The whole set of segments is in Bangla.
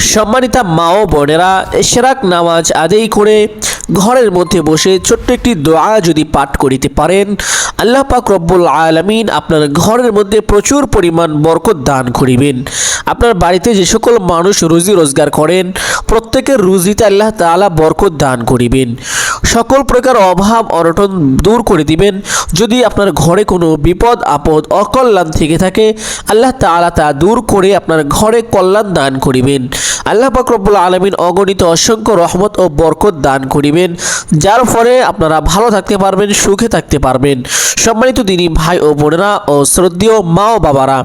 সম্মানিতা মা ও বোনেরা এশরাক নামাজ আদায় করে ঘরের মধ্যে বসে ছোট্ট একটি দোয়া যদি পাঠ করিতে পারেন, আল্লাহ পাক রব্বুল আলামিন আপনার ঘরের মধ্যে প্রচুর পরিমাণ বরকত দান করিবেন। আপনার বাড়িতে যে সকল মানুষ রুজি রোজগার করেন, প্রত্যেকের রুজিতে আল্লাহ তাআলা বরকত দান করিবেন। সকল প্রকার অভাব, অনটন দূর করে দিবেন। যদি আপনার ঘরে কোনো বিপদ, আপদ, অকল্যাণ থেকে থাকে, আল্লাহ তাআলা তা দূর করে আপনার ঘরে কল্যাণ দান করিবেন। আল্লাহ পাক আলমিন অগণিত অসংখ্য রহমত ও বরকত দান করিবেন, যার ফলে আপনারা ভালো থাকতে পারবেন, সুখে থাকতে পারবেন। সম্মানিত দিনী ভাই ও বোনেরা ও শ্রদ্ধেয় মা ও বাবারা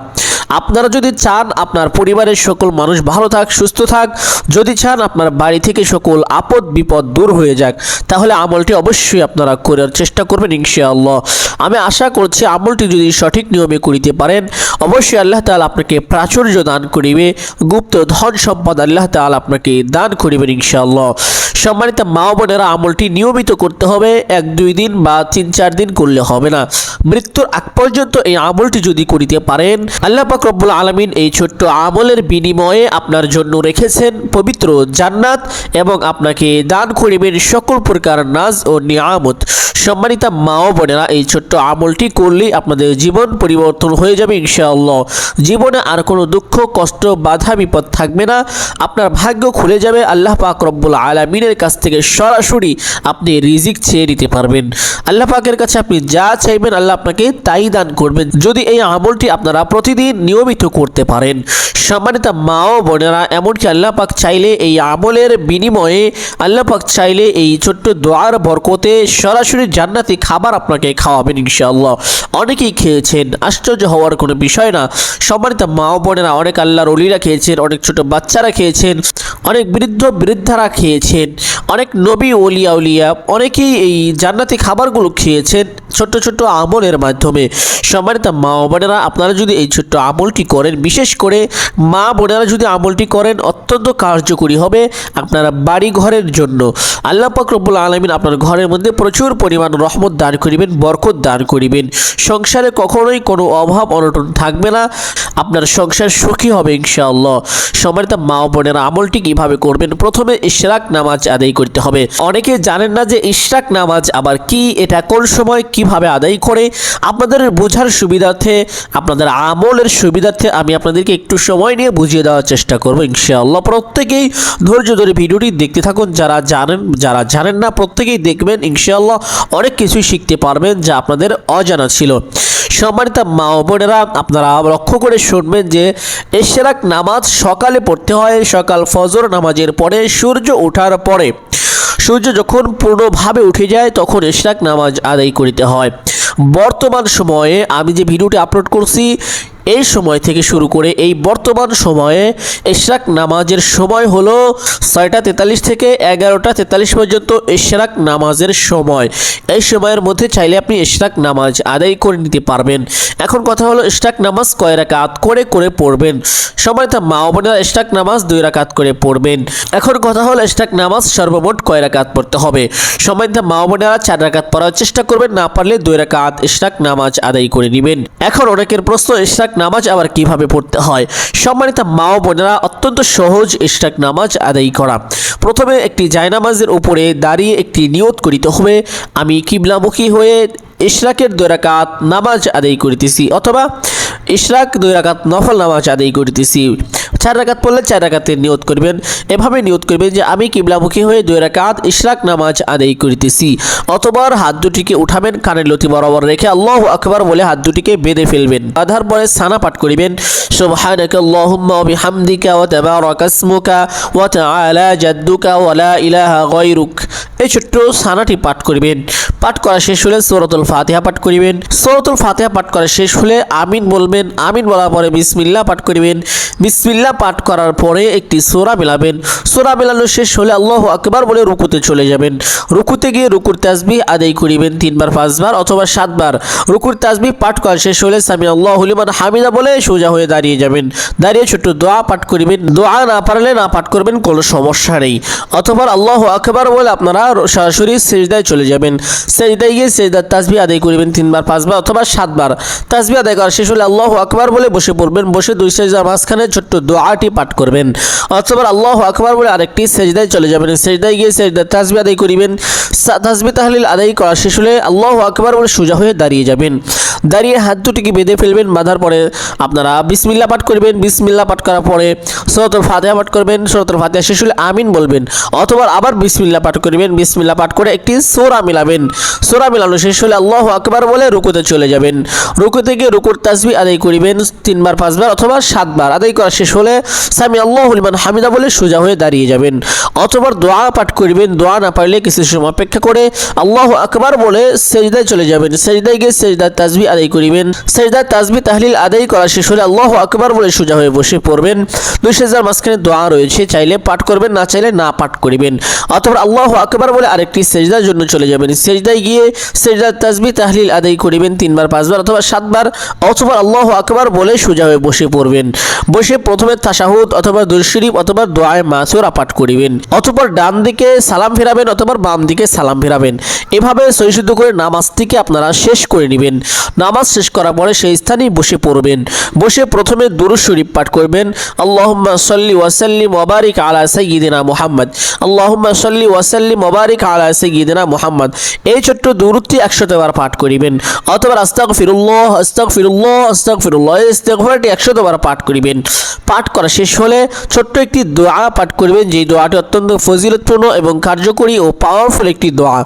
আপনারা যদি চান আপনার পরিবারের সকল মানুষ ভালো থাক, সুস্থ থাক, যদি চান আপনার বাড়ি থেকে সকল আপদ বিপদ দূর হয়ে যাক, তাহলে আমলটি অবশ্যই আপনারা করার চেষ্টা করবেন ইনশাআল্লাহ। আমি আশা করছি আমলটি যদি সঠিক নিয়মে করিতে পারেন, অবশ্যই আল্লাহ তাআলা আপনাকে প্রাচুর্য দান করিবে, গুপ্ত ধন সম্পদ আল্লাহ তাআলা আপনাকে দান করিবেন ইনশাআল্লাহ। সম্মানিত মা বোনেরা, আমলটি নিয়মিত করতে হবে, এক, দুই দিন বা তিন, চার দিন করলে হবে না। মৃত্যুর আগ পর্যন্ত এই আমলটি যদি করিতে পারেন, আল্লাহ পাক রব্বুল আলমিন এই ছোট্ট আমলের বিনিময়ে আপনার জন্য রেখেছেন পবিত্র জান্নাত এবং আপনাকে দান করিবেন সকল প্রকার নাজ ও নিয়ামত। সম্মানিতা মা ও বোনেরা, এই ছোট্ট আমলটি করলেই আপনাদের জীবন পরিবর্তন হয়ে যাবে ইনশাআল্লাহ। জীবনে আর কোনো দুঃখ, কষ্ট, বাধা, বিপদ থাকবে না। আপনার ভাগ্য খুলে যাবে আল্লাহ পাক রব্বুল আলমিনের কাছ থেকে সরাসরি আপনি রিজিক চেয়ে নিতে পারবেন। আল্লাহ পাকের কাছে আপনি যা চাইবেন আল্লাহ আপনাকে তাই দান করবেন। যদি এই আমলটি আপনারা প্রতিদিন নিয়মিত করতে পারেন। সম্মানিত মা ও বোনেরা, এমনকি আল্লাহ পাক চাইলে এই আমলের বিনিময়ে পাক চাইলে এই ছোট্ট দোয়ার বরকতে সরাসরি জান্নাতি খাবার আপনাকে খাওয়াবেন ইনশাআল্লাহ। অনেকেই খেয়েছেন, আশ্চর্য হওয়ার কোনো বিষয় না। সম্মানিত মা ও বোনেরা, অনেক আল্লাহর অলিরা খেয়েছেন, অনেক ছোট বাচ্চারা খেয়েছেন, অনেক বৃদ্ধ বৃদ্ধারা খেয়েছেন, অনেক নবী ওলিয়া উলিয়া, অনেকেই এই জান্নাতি খাবারগুলো খেয়েছেন। ছোট্ট ছোট্ট আমলের মাধ্যমে। সম্মানিত মা বোনেরা, আপনারা যদি এই ছোট্ট আমলটি করেন, বিশেষ করে মা বোনেরা যদি আমলটি করেন, অত্যন্ত কার্যকরী হবে আপনারা বাড়ি ঘরের জন্য। আল্লাহ পাক রব্বুল আলমিন আপনার ঘরের মধ্যে প্রচুর পরিমাণ রহমত দান করিবেন, বরকত দান করিবেন। সংসারে কখনোই কোনো অভাব, অনটন থাকবে না। আপনার সংসার সুখী হবে ইনশাআল্লাহ। সম্মানিত মা বোনেরা আমলটি কীভাবে করবেন? প্রথমে ইশরাক নামাজ আদায় করতে হবে। অনেকে জানেন না যে ইশরাক নামাজ আবার কি, এটা কোন সময় কীভাবে আদায় করে আপনাদের বোঝার সুবিধার্থে, আপনাদের আমলের সুবিধার্থে আমি আপনাদেরকে একটু সময় নিয়ে বুঝিয়ে দেওয়ার চেষ্টা করব ইনশাআল্লাহ। প্রত্যেকেই ধৈর্য ধরে ভিডিওটি দেখতে থাকুন। যারা জানেন যারা জানেন না, প্রত্যেকেই দেখবেন ইনশাআল্লাহ অনেক কিছুই শিখতে পারবেন যা আপনাদের অজানা ছিল। সম্মানিত মা ও বোনেরা, আপনারা লক্ষ্য করে শুনবেন যে, এশরাক নামাজ সকালে পড়তে হয়। সকাল ফজর নামাজের পরে সূর্য ওঠার পরে সূর্য যখন পূর্ণভাবে উঠে যায়, তখন এশরাক নামাজ আদায় করিতে হয়। বর্তমান সময়ে আমি যে ভিডিওটি আপলোড করছি এই সময় থেকে শুরু করে এই বর্তমান সময়ে এশরাক নামাজের সময় হলো ছয়টা তেতাল্লিশ থেকে এগারোটা তেতাল্লিশ পর্যন্ত এশরাক নামাজের সময়। এই সময়ের মধ্যে চাইলে আপনি এশরাক নামাজ আদায় করে নিতে পারবেন। এখন কথা হলো এশরাক নামাজ কয় রাকাত করে করে পড়বেন? সময় তা মা বোনেরা এশরাক নামাজ দুই রাকাত করে পড়বেন। এখন কথা হলো এশরাক নামাজ সর্বমোট কয় রাকাত পড়তে হবে? সময় তা মা বোনেরা চার রাকাত পড়ার চেষ্টা করবেন, না পারলে দুই রাকাত ইশরাক নামাজ আদায় করে নেবেন। এখন অনেকের প্রশ্ন ইশরাক নামাজ আবার কীভাবে পড়তে হয়? সম্মানিত মা ও বোনেরা, অত্যন্ত সহজ ইশরাক নামাজ আদায় করা। প্রথমে একটি জায়নামাজের উপরে দাঁড়িয়ে একটি নিয়ত করিতে হবে। আমি কিবলামুখী হয়ে ইশরাকের দৈরাকাত নামাজ আদায় করিতেছি অথবা ইশরাক দুই রাকাত নফল নামাজ আদায় করিতেছি। চার রাকাত পড়লে চার রাকাতের নিয়ত করবেন। এভাবে নিয়ত করবেন যে আমি কিবলামুখী হয়ে দুই রাকাত ইশরাক নামাজ আদায় করিতেছি। অথবা হাত দুটিকে উঠাবেন, কানের লতি বরাবর রেখে আল্লাহ আকবার বলে হাত দুটিকে বেঁধে ফেলবেন। আধার পরে সানা পাঠ করিবেন ইলাহা এই ছোট্ট সানাটি পাঠ করিবেন। পাঠ করা শেষ হলে পাঠ করিবেন। পাঠ শেষ হলে আমিন বলবেন, আমিন বলার পরে বিসমিল্লাহ পাঠ করিবেন। বিসমিল্লাহ পাঠ করার পরে একটি সোরা মেলাবেন। সোরা মেলানো শেষ হলে আল্লাহ আকবার বলে রুকুতে চলে যাবেন। রুকুতে গিয়ে রুকুর তাসবিহ আদায় করিবেন তিনবার, পাঁচবার অথবা সাতবার। রুকুর তাসবিহ পাঠ করা শেষ হলে সামি আল্লাহ হলিমান হামিদা বলে সোজা হয়ে দাঁড়িয়ে যাবেন। দাঁড়িয়ে ছোট্ট দোয়া পাঠ করিবেন। দোয়া না পারলে না পাঠ করবেন, কোনো সমস্যা নেই। অথবা আল্লাহ আকবার বলে আপনারা সরাসরি সেজদায় চলে যাবেন। সেজদায় গিয়ে সেজদার তাসবি আদায় করিবেন তিনবার, পাঁচবার অথবা সাতবার। তাসবি আদায় করা শেষ হলে আল্লাহ আকবার বলে বসে পড়বেন। বসে দুই সেজদার মাঝখানে ছোট্ট দোয়াটি পাঠ করবেন। অথবা আল্লাহ আকবার বলে আরেকটি সেজদায় চলে যাবেন। সেজদায় গিয়ে সেজদার তাসবি আদায় করিবেন। তাসবি তাহলিল আদায় করা শেষ হলে আল্লাহ আকবার বলে সোজা হয়ে দাঁড়িয়ে যাবেন। দাঁড়িয়ে হাত দুটিকে বেঁধে ফেলবেন, বাঁধার পরে আপনারা বিসমিল্লা পাঠ করবেন। বিসমিল্লা পাঠ করার পরে সরতর ফাতেহা পাঠ করবেন। সরতর ফাতেহা শেষ হলে আমিন বলবেন। অথবা আবার বিসমিল্লা পাঠ করবেন। বিসমিল্লা পাঠ করে একটি সোরা মিলাবেন। সোরা মিলানো শেষ হলে আল্লাহ আকবার বলে রুকুতে চলে যাবেন। রুকু থেকে রুকুর তাসবি আদায় করিবেন তিনবার, পাঁচবার অথবা সাতবার। আদায় করা শেষ হলে সামি আল্লাহ লিমান হামিদা বলে সোজা হয়ে দাঁড়িয়ে যাবেন। অথবা দোয়া পাঠ করিবেন, দোয়া না পারলে কিছু সময় অপেক্ষা করে আল্লাহ আকবার বলে সেজদায় চলে যাবেন। সেজদায় গিয়ে সেজদার তাসবি আদায় করিবেন। সেজদার তাসবি তাহলিল আদায় করা শেষ হলে আল্লাহ আকবার বলে সোজা হয়ে বসে পড়বেন। দুই সেজার মাঝখানে দোয়া রয়েছে, চাইলে পাঠ করবেন, না চাইলে না পাঠ করিবেন। অথবা আল্লাহ আকবার বলে আরেকটি সেজদার জন্য চলে যাবেন। সেজদায় গিয়ে সেজদার তাসবি তাহলিল আদায় করিবেন তিনবার, পাঁচবার অথবা সাতবার অথবা আল্লাহ আকবার বলে সোজা হয়ে বসে পড়বেন। বসে প্রথমে তাশাহুদ অথবা দুরশরীফ অথবা দোয়ায় মাসুরা পাঠ করিবেন। অথবা ডান দিকে সালাম ফেরাবেন অথবা বাম দিকে সালাম ফেরাবেন। এভাবে সহিশুদ্ধ করে নামাজটিকে আপনারা শেষ করে নেবেন। নামাজ শেষ করার পরে সেই স্থানেই বসে পড়বেন। বসে প্রথমে দুরুদ শরীফ পাঠ করবেন। আল্লাহুম্মা সাল্লি ওয়াসাল্লিম ওয়াবারিক আলা সাইয়্যিদিনা মোহাম্মদ। আল্লাহুম্মা সাল্লি ওয়াসাল্লিম ওয়াবারিক আলা সাইয়্যিদিনা মোহাম্মদ। এই ছোট্ট দুরুদটি একশত বার পাঠ করিবেন। অথবা আস্তাগফিরুল্লাহ আস্তাগফিরুল্লাহ আস্তাগফিরুল্লাহ, এই ইস্তেগফারটি একশত বার পাঠ করিবেন। পাঠ করা শেষ হলে ছোট্ট একটি দোয়া পাঠ করবেন। যেই দোয়াটি অত্যন্ত ফজিলতপূর্ণ এবং কার্যকরী ও পাওয়ারফুল একটি দোয়া।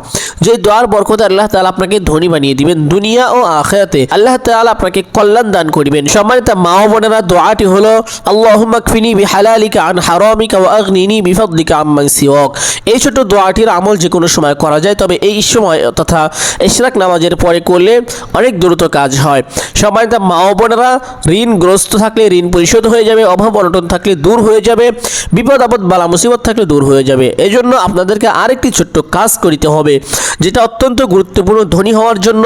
যে দোয়ার বরকতে আল্লাহ তালা আপনাকে ধনী বানিয়ে দিবেন দুনিয়া ও আখিরাতে। আল্লাহ তাআলা আপনাকে কল্যাণ দান করিবেন। সম্মানিত মা ও বোনেরা, দোয়াটি হলো, আল্লাহুম্মা কফিনি বিহালালিকা আন হারামিকা ওয়া আগনিনি বিফদলিকা আম্মান সিওয়াক। এই ছোট দোয়াটির আমল যে কোনো সময় করা যায়, তবে এই সময় তথা ইশরাক নামাজের পরে করলে অনেক দ্রুত কাজ হয়। সম্মানিত মা ও বোনেরা, ঋণগ্রস্ত থাকলে ঋণ পরিশোধ হয়ে যাবে, অভাব অনটন থাকলে দূর হয়ে যাবে, বিপদ আপদ বালা মুসিবত থাকলে দূর হয়ে যাবে। এই জন্য আপনাদেরকে আরেকটি ছোট্ট কাজ করিতে হবে। যেটা অত্যন্ত গুরুত্বপূর্ণ, ধনী হওয়ার জন্য,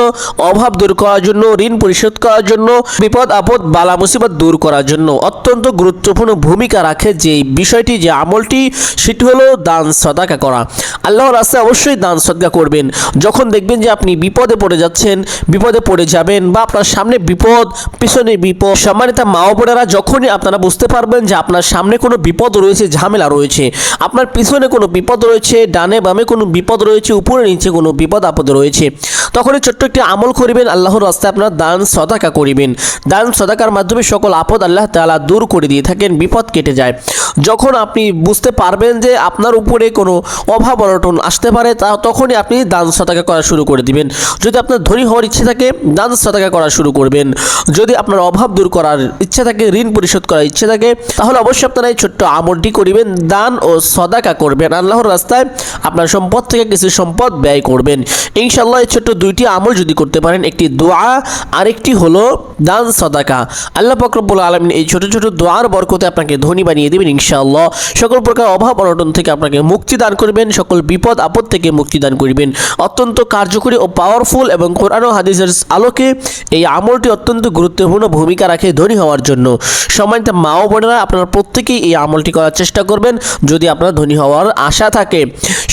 অভাব দূর করার জন্য, ঋণ পরিশোধ করার জন্য, বিপদ, আপদ, বালা, মুসিবত দূর করার জন্য অত্যন্ত গুরুত্বপূর্ণ ভূমিকা রাখে যে বিষয়টি, যে আমলটি, সেটি হলো দান সদাকা করা। আল্লাহর রাস্তায় অবশ্যই দান সদকা করবেন। যখন দেখবেন যে আপনি বিপদে পড়ে যাচ্ছেন, বিপদে পড়ে যাবেন বা আপনার সামনে বিপদ, পিছনে বিপদ, সম্মানিত মা বোনেরা, যখনই আপনারা বুঝতে পারবেন যে আপনার সামনে কোনো বিপদ রয়েছে, ঝামেলা রয়েছে, আপনার পিছনে কোনো বিপদ রয়েছে, ডানে বামে কোনো বিপদ রয়েছে, উপরে নিচে কোনো বিপদ আপদ রয়েছে। তখনই ছোট্ট একটি আমল করিবেন, আল্লাহর রাস্তায় আপনার দান, সদাকা করিবেন। দান, সদাকার মাধ্যমে সকল আপদ আল্লাহ তালা দূর করে দিয়ে থাকেন, বিপদ কেটে যায়। যখন আপনি বুঝতে পারবেন যে আপনার উপরে কোনো অভাব অনটন আসতে পারে, তা তখনই আপনি দান, সদাকা করা শুরু করে দিবেন। যদি আপনার ধনী হওয়ার ইচ্ছে থাকে, দান, সদাকা করা শুরু করবেন। যদি আপনার অভাব দূর করার ইচ্ছা থাকে, ঋণ পরিশোধ করার ইচ্ছে থাকে, তাহলে অবশ্যই আপনারা এই ছোট্ট আমলটি করিবেন, দান ও সদাকা করবেন। আল্লাহর রাস্তায় আপনার সম্পদ থেকে কিছু সম্পদ ব্যয় করবেন। ইনশাল্লাহ এই ছোট্ট দুইটি আমল যদি করতে পারেন, একটি দোয়া আরেকটি হলো দান সদাকা। আল্লাহ ফকরবুল আলমিন এই ছোট ছোট দোয়ার বরকতে আপনাকে ধনী বানিয়ে দেবেন ইনশাআল্লাহ। সকল প্রকার অভাব অনটন থেকে আপনাকে মুক্তি দান করবেন, সকল বিপদ আপদ থেকে মুক্তি দান করবেন। অত্যন্ত কার্যকরী ও পাওয়ারফুল এবং কোরআন হাদিসের আলোকে এই আমলটি অত্যন্ত গুরুত্বপূর্ণ ভূমিকা রাখে ধনী হওয়ার জন্য। সম্মানিত মা ও বোনেরা, আপনারা প্রত্যেকেই এই আমলটি করার চেষ্টা করবেন যদি আপনার ধনী হওয়ার আশা থাকে।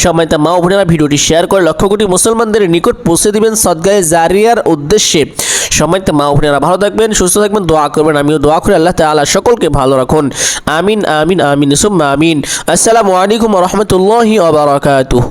সম্মানিত মা ও বোনেরা, ভিডিওটি শেয়ার করে লক্ষ কোটি মুসলমানদের নিকট পৌঁছে দিবেন সদগায়ে জারিয়ার উদ্দেশ্যে। সম্মানিত মা ও ভালো থাকবেন, সুস্থ থাকবেন, দোয়া করবেন। আমিও দোয়া করি আল্লাহ তাআলা সকলকে ভালো রাখুন। আমিন আমিন আমিন, সুম্মা আমিন। আসসালামু আলাইকুম রহমতুল্লাহি ওয়া বারাকাতুহু।